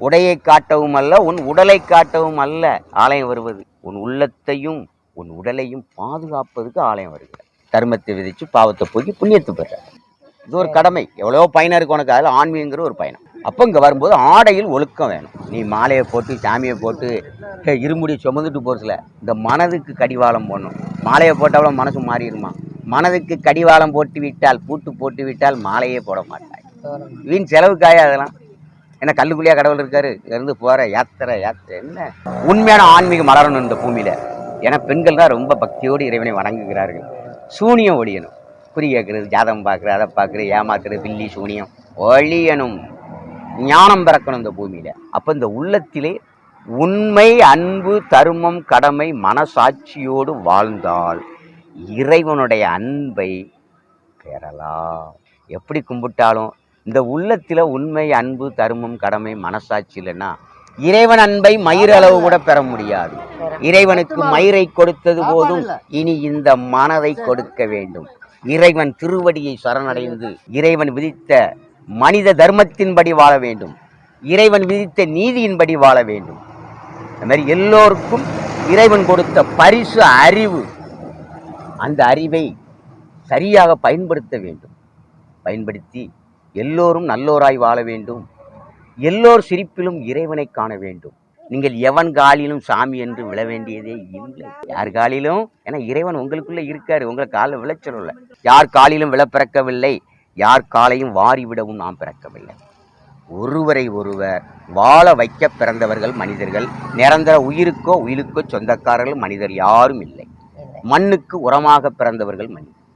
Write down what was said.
உடையை காட்டவும் அல்ல உன் உடலை காட்டவும் அல்ல. ஆலயம் வருவது உன் உள்ளத்தையும் உன் உடலையும் பாதுகாப்பதுக்கு ஆலயம் வருகிறது. தர்மத்தை விதிச்சு பாவத்தை போக்கி புண்ணியத்தை பெற இது ஒரு கடமை. எவ்வளவோ பயணம் இருக்கு உனக்கு. அதில் ஆன்மீகங்கிற ஒரு பயணம். அப்போ இங்கே வரும்போது ஆடையில் ஒழுக்கம் வேணும். நீ மாலையை போட்டு சாமியை போட்டு இருமுடியை இருமுடி சுமந்துட்டு போகிறதுல இந்த மனதுக்கு கடிவாளம் போடணும். மாலையை போட்டவள மனசு மாறிடுமா? மனதுக்கு கடிவாளம் போட்டு விட்டால் பூட்டு போட்டு விட்டால் மாலையே போட மாட்டாய். வீண் செலவுக்காய அதெல்லாம்? என்ன கல்லுக்குள்ளேயே கடவுள் இருக்காரு? இருந்து போற யாத்திரை யாத்திரை என்ன? உண்மையான ஆன்மீகம் மலரணும் இந்த பூமியில. ஏன்னா பெண்கள் தான் ரொம்ப பக்தியோடு இறைவனை வணங்குகிறார்கள். சூனியம் ஒழியணும். குறி கேட்கறது ஜாதகம் பார்க்குறது அதை பார்க்குறது ஏமாக்குறது பில்லி சூனியம் ஒழியணும். ஞானம் பிறக்கணும் இந்த பூமியில. அப்ப இந்த உள்ளத்திலே உண்மை அன்பு தருமம் கடமை மனசாட்சியோடு வாழ்ந்தால் இறைவனுடைய அன்பை பெறலாம். எப்படி கும்பிட்டாலும் இந்த உள்ளத்தில் உண்மை அன்பு தருமம் கடமை மனசாட்சி இல்லைன்னா இறைவன் அன்பை மயிரளவு கூட பெற முடியாது. இறைவனுக்கு மயிரை கொடுத்தது போதும் இனி இந்த மனதை கொடுக்க வேண்டும். இறைவன் திருவடியை சரணடைந்து இறைவன் விதித்த மனித தர்மத்தின்படி வாழ வேண்டும். இறைவன் விதித்த நீதியின்படி வாழ வேண்டும். அது மாதிரி எல்லோருக்கும் இறைவன் கொடுத்த பரிசு அறிவு அந்த அறிவை சரியாக பயன்படுத்த வேண்டும். பயன்படுத்தி எல்லோரும் நல்லோராய் வாழ வேண்டும். எல்லோர் சிரிப்பிலும் இறைவனை காண வேண்டும். நீங்கள் எவன் காலிலும் சாமி என்று விழ வேண்டியதே இல்லை. யார் காலிலும்? ஏன்னா இறைவன் உங்களுக்குள்ளே இருக்காரு. உங்களை காலில் விளைச்சல யார் காலிலும் விழ பிறக்கவில்லை யார் காலையும் வாரிவிடவும் நாம் பிறக்கவில்லை. ஒருவரை ஒருவர் வாழ வைக்க பிறந்தவர்கள் மனிதர்கள். நிரந்தர உயிருக்கோ உயிருக்கோ சொந்தக்காரர்கள் மனிதர் யாரும் இல்லை. மண்ணுக்கு உரமாக பிறந்தவர்கள் மனிதர்.